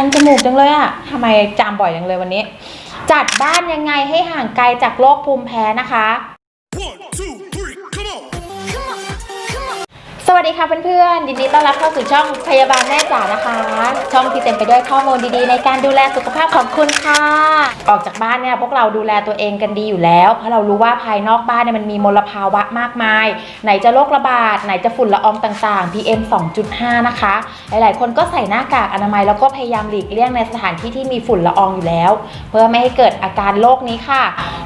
คันจมูกจังเลยอะทำไมจามบ่อยจังเลยวันนี้ จัดบ้านยังไงให้ห่างไกลจากโรคภูมิแพ้นะคะ วัสดีค่ะเพื่อนๆ ยินดีต้อนรับเข้าสู่ช่องพยาบาลแม่จ๋านะคะ ช่องที่เต็มไปด้วยข้อมูลดีๆ ในการดูแลสุขภาพของคุณค่ะ ออกจากบ้านเนี่ยพวกเราดูแลตัวเองกันดีอยู่แล้ว เพราะเรารู้ว่าภายนอกบ้านเนี่ยมันมีมลภาวะมากมาย ไหนจะโรคระบาด ไหนจะฝุ่นละอองต่างๆ PM 2.5 นะคะ หลายๆ คนก็ใส่หน้ากากอนามัยแล้วก็พยายามหลีกเลี่ยงในสถานที่ที่มีฝุ่นละอองอยู่แล้ว เพื่อไม่ให้เกิดอาการโรคนี้ค่ะ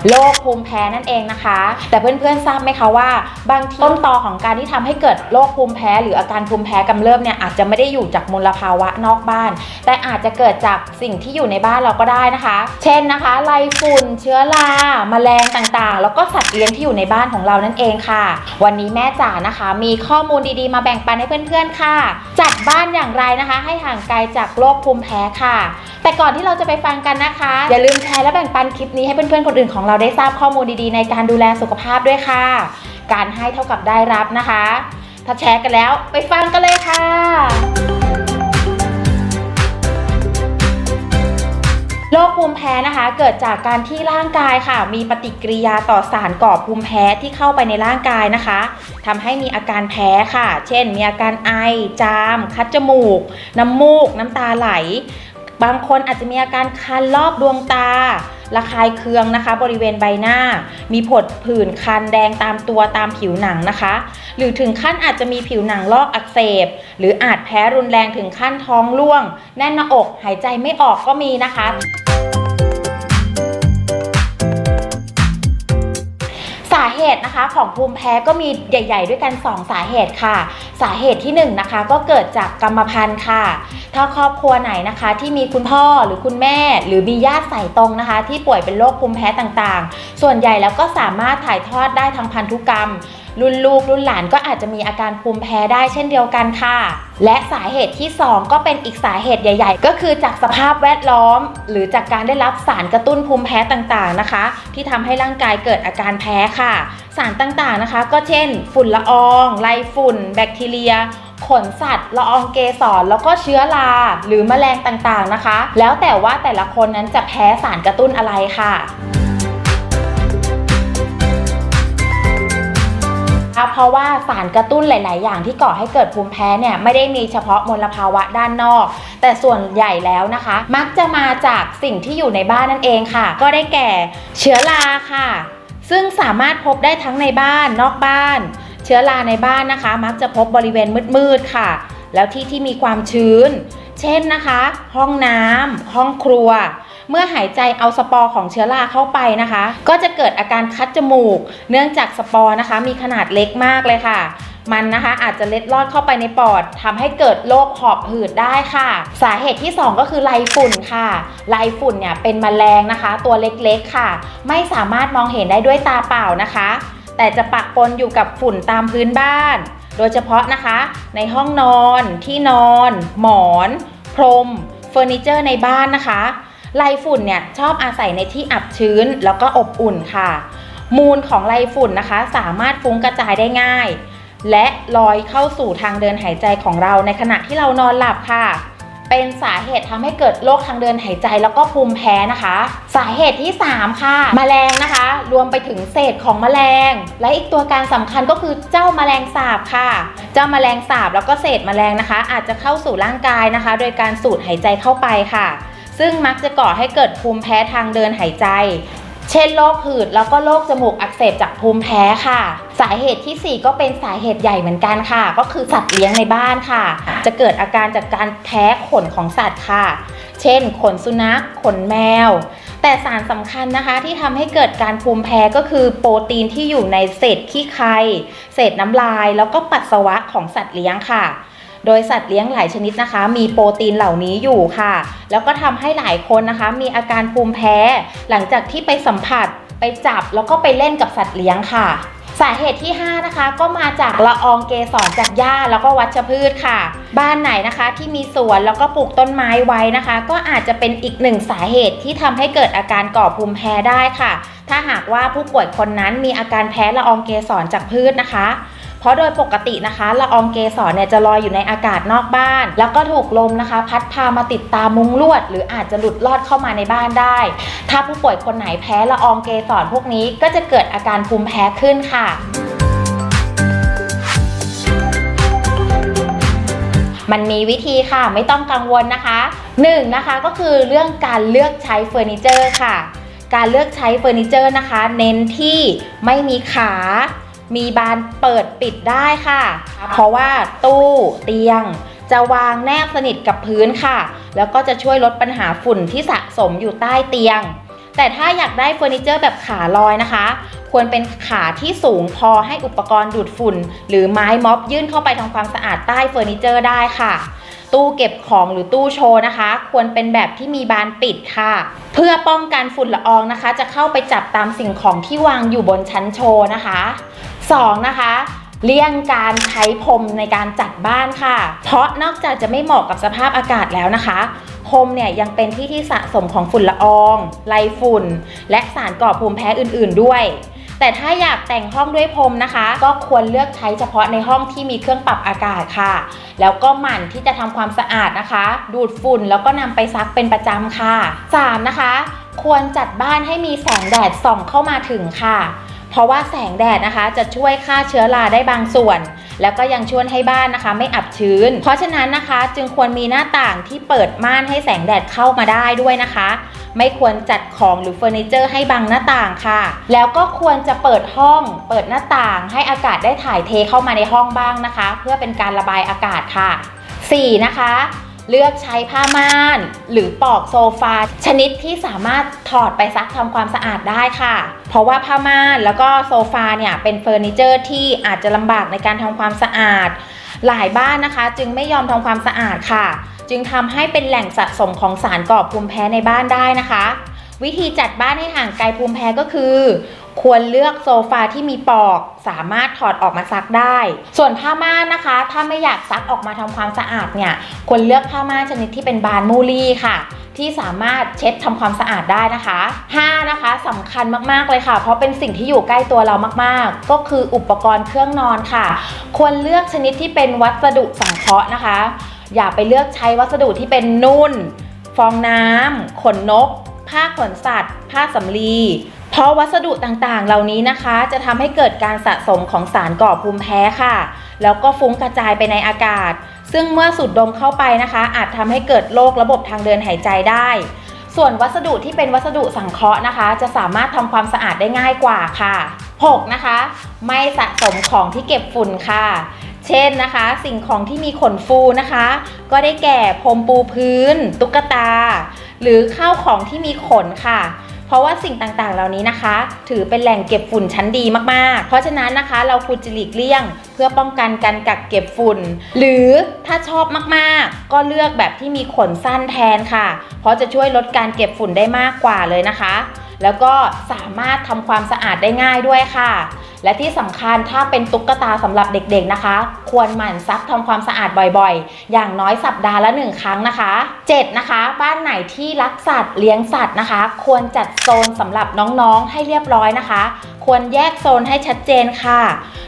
โรคภูมิแพ้นั่นเองนะคะ แต่เพื่อนๆ ทราบไหมคะว่า บางทีต้นตอของการที่ทำให้เกิดโรคภููมิแพ้หรืออาการภูมิแพ้กำเริบเนี่ยอาจจะไม่ได้อยู่จากมลภาวะนอกบ้าน แต่อาจจะเกิดจากสิ่งที่อยู่ในบ้านเราก็ได้นะคะ เช่นนะคะไรฝุ่นเชื้อราแมลงต่างๆ แล้วก็สัตว์เลี้ยงที่อยู่ในบ้านของเรานั่นเองค่ะ วันนี้แม่จ๋านะคะ มีข้อมูลดีๆ มาแบ่งปันให้เพื่อนๆค่ะ จัดบ้านอย่างไรนะคะ ให้ห่างไกลจากโรคภูมิแพ้ค่ะ แต่ก่อนที่เราจะไปฟังกันนะคะ อย่าลืมแชร์และแบ่งปันคลิปนี้ให้เพื่อนๆคนอื่นของเราได้ทราบข้อมูลดีๆ ในการดูแลสุขภาพด้วยค่ะ การให้เท่ากับได้รับนะคะ ถ้าแชร์กันแล้วไปฟังกันเลยค่ะ โรคภูมิแพ้นะคะ เกิดจากการที่ร่างกายค่ะ มีปฏิกิริยาต่อสารก่อภูมิแพ้ที่เข้าไปในร่างกายนะคะทำให้มีอาการแพ้ค่ะ เช่น มีอาการไอ จาม คัดจมูก น้ำมูก น้ำตาไหล บางคนอาจจะมีอาการคันรอบดวงตา ระคายเคืองนะคะ บริเวณใบหน้า มีผดผื่นคันแดงตามตัวตามผิวหนังนะคะ หรือถึงขั้นอาจจะมีผิวหนังลอกอักเสบ หรืออาจแพ้รุนแรงถึงขั้นท้องร่วง แน่นหน้าอกหายใจไม่ออกก็มีนะคะ เหตุนะคะของภูมิแพ้ก็มีใหญ่ ๆ ด้วยกัน 2 สาเหตุค่ะ สาเหตุที่1นงนะคะ ก็เกิดจากกรรมพันธุ์ค่ะ ถ้าครอบครัวไหนนะคะ ที่มีคุณพ่อหรือคุณแม่ หรือมีญาติสายตรงนะคะ ที่ป่วยเป็นโรคภูมิแพ้ต่างๆ ส่วนใหญ่แล้วก็สามารถถ่ายทอดได้ทางพันธุกรรมรุ่นลูกรุ่นหลานก็อาจจะมีอาการภูมิแพ้ได้เช่นเดียวกันค่ะ และสาเหตุที่ 2 ก็เป็นอีกสาเหตุใหญ่ ๆ ก็คือจากสภาพแวดล้อม หรือจากการได้รับสารกระตุ้นภูมิแพ้ต่างๆนะคะ ที่ทำให้ร่างกายเกิดอาการแพ้ค่ะ สารต่างๆนะคะ ก็เช่น ฝุ่นละอองไรฝุ่น แบคทีเรียขนสัตว์ละอองเกสรแล้วก็เชื้อราหรือแมลงต่างๆนะคะ แล้วแต่ว่าแต่ละคนนั้นจะแพ้สารกระตุ้นอะไรค่ะ เพราะว่าสารกระตุ้นหลาย ๆ อย่างที่ก่อให้เกิดภูมิแพ้เนี่ยไม่ได้มีเฉพาะมลภาวะด้านนอก แต่ส่วนใหญ่แล้วนะคะ มักจะมาจากสิ่งที่อยู่ในบ้านนั่นเองค่ะ ก็ได้แก่เชื้อราค่ะ ซึ่งสามารถพบได้ทั้งในบ้านนอกบ้าน เชื้อราในบ้านนะคะ มักจะพบบริเวณมืด ๆ ค่ะ แล้วที่ที่มีความชื้น เช่นนะคะ ห้องน้ำห้องครัว เมื่อหายใจเอาสปอร์ของเชื้อราเข้าไปนะคะ ก็จะเกิดอาการคัดจมูก เนื่องจากสปอร์นะคะ มีขนาดเล็กมากเลยค่ะมันนะคะอาจจะเล็ดลอดเข้าไปในปอดทำให้เกิดโรคหอบหืดได้ค่ะ สาเหตุที่ 2 ก็คือไรฝุ่นค่ะไรฝุ่นเนี่ยเป็นแมลงนะคะ ตัวเล็กๆค่ะ ไม่สามารถมองเห็นได้ด้วยตาเปล่านะคะ แต่จะปะปนอยู่กับฝุ่นตามพื้นบ้าน โดยเฉพาะนะคะ ในห้องนอน ที่นอน หมอน พรมเฟอร์นิเจอร์ในบ้านนะคะ ไรฝุ่นเนี่ยชอบอาศัยในที่อับชื้นแล้วก็อบอุ่นค่ะ มูลของไรฝุ่นนะคะ สามารถฟุ้งกระจายได้ง่าย และลอยเข้าสู่ทางเดินหายใจของเราในขณะที่เรานอนหลับค่ะ เป็นสาเหตุทำให้เกิดโรคทางเดินหายใจแล้วก็ภูมิแพ้นะคะ สาเหตุที่ 3 ค่ะแมลงนะคะ รวมไปถึงเศษของแมลง และอีกตัวการสำคัญก็คือเจ้าแมลงสาบค่ะ เจ้าแมลงสาบแล้วก็เศษแมลงนะคะ อาจจะเข้าสู่ร่างกายนะคะ โดยการสูดหายใจเข้าไปค่ะ ซึ่งมักจะก่อให้เกิดภูมิแพ้ทางเดินหายใจ เช่นโรคหืดแล้วก็โรคจมูกอักเสบจากภูมิแพ้ค่ะ สาเหตุที่ 4 ก็เป็นสาเหตุใหญ่เหมือนกันค่ะ ก็คือสัตว์เลี้ยงในบ้านค่ะ จะเกิดอาการจากการแพ้ขนของสัตว์ค่ะ เช่น ขนสุนัข ขนแมว แต่สารสำคัญนะคะที่ทำให้เกิดการภูมิแพ้ก็คือโปรตีนที่อยู่ในเศษขี้ไคเศษน้ำลาย แล้วก็ปัสสาวะของสัตว์เลี้ยงค่ะ โดยสัตว์เลี้ยงหลายชนิดนะคะ มีโปรตีนเหล่านี้อยู่ค่ะ แล้วก็ทำให้หลายคนนะคะ มีอาการภูมิแพ้ หลังจากที่ไปสัมผัส ไปจับแล้วก็ไปเล่นกับสัตว์เลี้ยงค่ะสาเหตุที่ 5 นะคะ ก็มาจากละอองเกสรจากหญ้าแล้วก็วัชพืชค่ะ บ้านไหนนะคะที่มีสวนแล้วก็ปลูกต้นไม้ไว้นะคะ ก็อาจจะเป็นอีกหนึ่งสาเหตุที่ทำให้เกิดอาการก่อภูมิแพ้ได้ค่ะ ถ้าหากว่าผู้ป่วยคนนั้นมีอาการแพ้ละอองเกสรจากพืชนะคะ เพราะโดยปกตินะคะละอองเกสรเนี่ยจะลอยอยู่ในอากาศนอกบ้าน แล้วก็ถูกลมนะคะ พัดพามาติดตามมุ้งลวด หรืออาจจะหลุดลอดเข้ามาในบ้านได้ ถ้าผู้ป่วยคนไหนแพ้ละอองเกสรพวกนี้ก็จะเกิดอาการภูมิแพ้ขึ้นค่ะมันมีวิธีค่ะไม่ต้องกังวลนะคะ1นงนะคะก็คือเรื่องการเลือกใช้เฟอร์นิเจอร์ค่ะ การเลือกใช้เฟอร์นิเจอร์นะคะ เน้นที่ไม่มีขา มีบานเปิดปิดได้ค่ะ เพราะว่าตู้เตียง จะวางแนบสนิทกับพื้นค่ะ แล้วก็จะช่วยลดปัญหาฝุ่นที่สะสมอยู่ใต้เตียง แต่ถ้าอยากได้เฟอร์นิเจอร์แบบขาลอยนะคะ ควรเป็นขาที่สูงพอให้อุปกรณ์ดูดฝุ่น หรือไม้ม็อบยื่นเข้าไปทำความสะอาดใต้เฟอร์นิเจอร์ได้ค่ะตู้เก็บของหรือตู้โชว์นะคะ ควรเป็นแบบที่มีบานปิดค่ะ เพื่อป้องกันฝุ่นละอองนะคะ จะเข้าไปจับตามสิ่งของที่วางอยู่บนชั้นโชว์นะคะ 2. นะคะเลี่ยงการใช้พรมในการจัดบ้านค่ะ เพราะนอกจากจะไม่เหมาะกับสภาพอากาศแล้วนะคะพรมเนี่ยยังเป็นที่ที่สะสมของฝุ่นละอองไรฝุ่น และสารก่อภูมิแพ้อื่น ๆ ด้วย แต่ถ้าอยากแต่งห้องด้วยพรมนะคะ ก็ควรเลือกใช้เฉพาะในห้องที่มีเครื่องปรับอากาศค่ะ แล้วก็หมั่นที่จะทำความสะอาดนะคะ ดูดฝุ่นแล้วก็นำไปซักเป็นประจำค่ะ 3. นะคะ ควรจัดบ้านให้มีแสงแดดส่องเข้ามาถึงค่ะ เพราะว่าแสงแดดนะคะจะช่วยฆ่าเชื้อราได้บางส่วน แล้วก็ยังช่วยให้บ้านนะคะ ไม่อับชื้น เพราะฉะนั้นนะคะ จึงควรมีหน้าต่างที่เปิดม่านให้แสงแดดเข้ามาได้ด้วยนะคะ ไม่ควรจัดของหรือเฟอร์นิเจอร์ให้บังหน้าต่างค่ะ แล้วก็ควรจะเปิดห้อง เปิดหน้าต่าง ให้อากาศได้ถ่ายเทเข้ามาในห้องบ้างนะคะ เพื่อเป็นการระบายอากาศค่ะ 4. นะคะ เลือกใช้ผ้าม่าน หรือปลอกโซฟาชนิดที่สามารถถอดไปซักทำความสะอาดได้ค่ะ เพราะว่าผ้าม่านแล้วก็โซฟาเนี่ยเป็นเฟอร์นิเจอร์ที่อาจจะลำบากในการทำความสะอาด หลายบ้านนะคะ จึงไม่ยอมทำความสะอาดค่ะ จึงทำให้เป็นแหล่งสะสมของสารก่อภูมิแพ้ในบ้านได้นะคะ วิธีจัดบ้านให้ห่างไกลภูมิแพ้ก็คือ ควรเลือกโซฟาที่มีปอกสามารถถอดออกมาซักได้ ส่วนผ้าม่านนะคะ ถ้าไม่อยากซักออกมาทำความสะอาดเนี่ยควรเลือกผ้าม่านชนิดที่เป็นบานมูลี่ค่ะ ที่สามารถเช็ดทำความสะอาดได้นะคะ 5 นะคะสำคัญมากๆเลยค่ะ เพราะเป็นสิ่งที่อยู่ใกล้ตัวเรามากๆ ก็คืออุปกรณ์เครื่องนอนค่ะ ควรเลือกชนิดที่เป็นวัสดุสังเคราะห์นะคะ อย่าไปเลือกใช้วัสดุที่เป็นนุ่น ฟองน้ำขนนก ผ้าขนสัตว์ ผ้าสำลี เพราะวัสดุต่างๆ เหล่านี้นะคะจะทำให้เกิดการสะสมของสารก่อภูมิแพ้ค่ะ แล้วก็ฟุ้งกระจายไปในอากาศ ซึ่งเมื่อสูดดมเข้าไปนะคะ อาจทำให้เกิดโรคระบบทางเดินหายใจได้ ส่วนวัสดุที่เป็นวัสดุสังเคราะห์นะคะ จะสามารถทำความสะอาดได้ง่ายกว่าค่ะ 6. นะคะ ไม่สะสมของที่เก็บฝุ่นค่ะเช่นนะคะ สิ่งของที่มีขนฟูนะคะ ก็ได้แก่พรมปูพื้น ตุ๊กตา หรือข้าวของที่มีขนค่ะ ราะว่าสิ่งต่างๆ เหล่านี้นะคะ ถือเป็นแหล่งเก็บฝุ่นชั้นดีมากๆ เพราะฉะนั้นนะคะ เราควรจะหลีกเลี่ยง เพื่อป้องกันการกักเก็บฝุ่น หรือถ้าชอบมากๆ ก็เลือกแบบที่มีขนสั้นแทนค่ะ เพราะจะช่วยลดการเก็บฝุ่นได้มากกว่าเลยนะคะ แล้วก็สามารถทำความสะอาดได้ง่ายด้วยค่ะ และที่สำคัญถ้าเป็นตุ๊กตาสำหรับเด็กๆนะคะ ควรหมั่นซักทำความสะอาดบ่อยๆ อย่างน้อยสัปดาห์ละหนึ่งครั้งนะคะ 7. นะคะ บ้านไหนที่รักสัตว์เลี้ยงสัตว์นะคะ ควรจัดโซนสำหรับน้องๆให้เรียบร้อยนะคะ ควรแยกโซนให้ชัดเจนค่ะ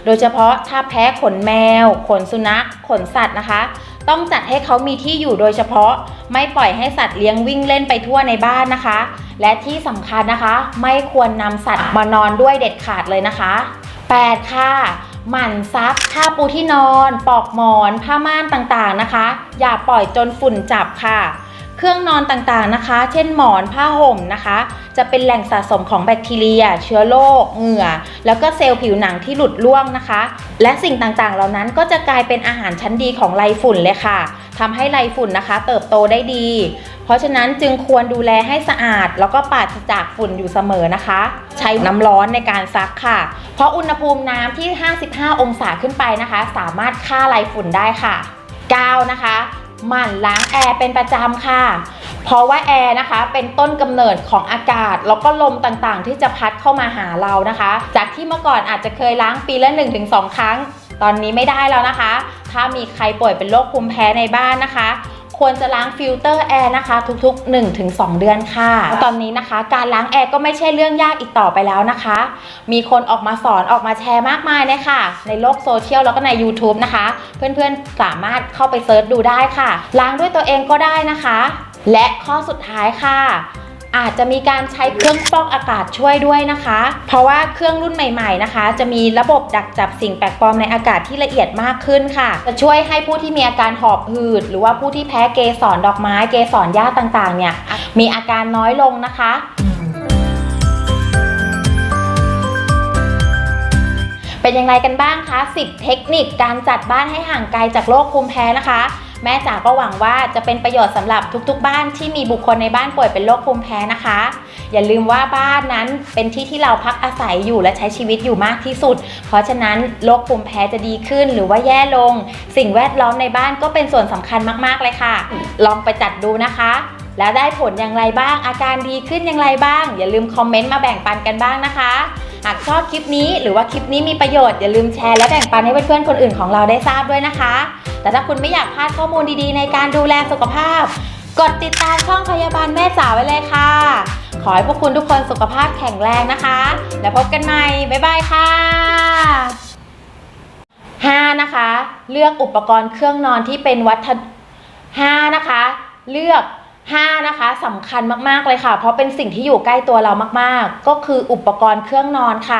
โดยเฉพาะถ้าแพ้ขนแมว ขนสุนัข ขนสัตว์นะคะต้องจัดให้เขามีที่อยู่โดยเฉพาะ ไม่ปล่อยให้สัตว์เลี้ยงวิ่งเล่นไปทั่วในบ้านนะคะ และที่สำคัญนะคะ ไม่ควรนำสัตว์มานอนด้วยเด็ดขาดเลยนะคะ 8 ค่ะ หมั่นซักผ้าปูที่นอน ปลอกหมอน ผ้าม่านต่างๆนะคะ อย่าปล่อยจนฝุ่นจับค่ะ เครื่องนอนต่างๆนะคะ เช่นหมอนผ้าห่มนะคะ จะเป็นแหล่งสะสมของแบคทีเรีย เชื้อโรคเหงื่อ แล้วก็เซลล์ผิวหนังที่หลุดร่วงนะคะ และสิ่งต่างๆ เหล่านั้นก็จะกลายเป็นอาหารชั้นดีของไรฝุ่นเลยค่ะทำให้ไรฝุ่นนะคะ เติบโตได้ดี เพราะฉะนั้นจึงควรดูแลให้สะอาด แล้วก็ปราศจากฝุ่นอยู่เสมอนะคะ ใช้น้ำร้อนในการซักค่ะ เพราะอุณหภูมิน้ำที่ 55 องศาขึ้นไปนะคะ สามารถฆ่าไรฝุ่นได้ค่ะ 9 นะคะหมั่นล้างแอร์เป็นประจำค่ะ เพราะว่าแอร์นะคะเป็นต้นกำเนิดของอากาศ แล้วก็ลมต่างๆ ที่จะพัดเข้ามาหาเรานะคะ จากที่เมื่อก่อนอาจจะเคยล้างปีละ 1-2 ครั้ง ตอนนี้ไม่ได้แล้วนะคะ ถ้ามีใครป่วยเป็นโรคภูมิแพ้ในบ้านนะคะ ควรจะล้างฟิลเตอร์แอร์นะคะทุกๆ 1-2 เดือนค่ะ ตอนนี้นะคะ การล้างแอร์ก็ไม่ใช่เรื่องยากอีกต่อไปแล้วนะคะ มีคนออกมาสอนออกมาแชร์มากมายเลยค่ะ ในโลกโซเชียลแล้วก็ใน YouTube นะคะ เพื่อนๆสามารถเข้าไปเซิร์ชดูได้ค่ะ ล้างด้วยตัวเองก็ได้นะคะ และข้อสุดท้ายค่ะ อาจจะมีการใช้เครื่องฟอกอากาศช่วยด้วยนะคะ เพราะว่าเครื่องรุ่นใหม่ ๆนะคะ จะมีระบบดักจับสิ่งแปลกปลอมในอากาศที่ละเอียดมากขึ้นค่ะ จะช่วยให้ผู้ที่มีอาการหอบหืด หรือว่าผู้ที่แพ้เกสรดอกไม้เกสรหญ้าต่างๆ เนี่ยมีอาการน้อยลงนะคะเป็นยังไงกันบ้างคะ 10 เทคนิคการจัดบ้านให้ห่างไกลจากโรคภูมิแพ้นะคะ แม่จ๋าก็หวังว่าจะเป็นประโยชน์สำหรับทุกๆ บ้านที่มีบุคคลในบ้านป่วยเป็นโรคภูมิแพ้นะคะ อย่าลืมว่าบ้านนั้นเป็นที่ที่เราพักอาศัยอยู่และใช้ชีวิตอยู่มากที่สุด เพราะฉะนั้นโรคภูมิแพ้จะดีขึ้นหรือว่าแย่ลง สิ่งแวดล้อมในบ้านก็เป็นส่วนสำคัญมากๆเลยค่ะ ลองไปจัดดูนะคะ แล้วได้ผลอย่างไรบ้างอาการดีขึ้นอย่างไรบ้าง อย่าลืมคอมเมนต์มาแบ่งปันกันบ้างนะคะ หากชอบคลิปนี้หรือว่าคลิปนี้มีประโยชน์อย่าลืมแชร์และแบ่งปันให้เพื่อนๆคนอื่นของเราได้ทราบด้วยนะคะ แต่ถ้าคุณไม่อยากพลาดข้อมูลดีๆ ในการดูแลสุขภาพ กดติดตามช่องพยาบาลแม่จ๋าไว้เลยค่ะ ขอให้พวกคุณทุกคนสุขภาพแข็งแรงนะคะ แล้วพบกันใหม่ บ๊ายบายค่ะ 5 นะคะ เลือกอุปกรณ์เครื่องนอนที่เป็นวัฒน5นะคะ เลือก 5นะคะสำคัญมากๆเลยค่ะ เพราะเป็นสิ่งที่อยู่ใกล้ตัวเรามากๆ ก็คืออุปกรณ์เครื่องนอนค่ะ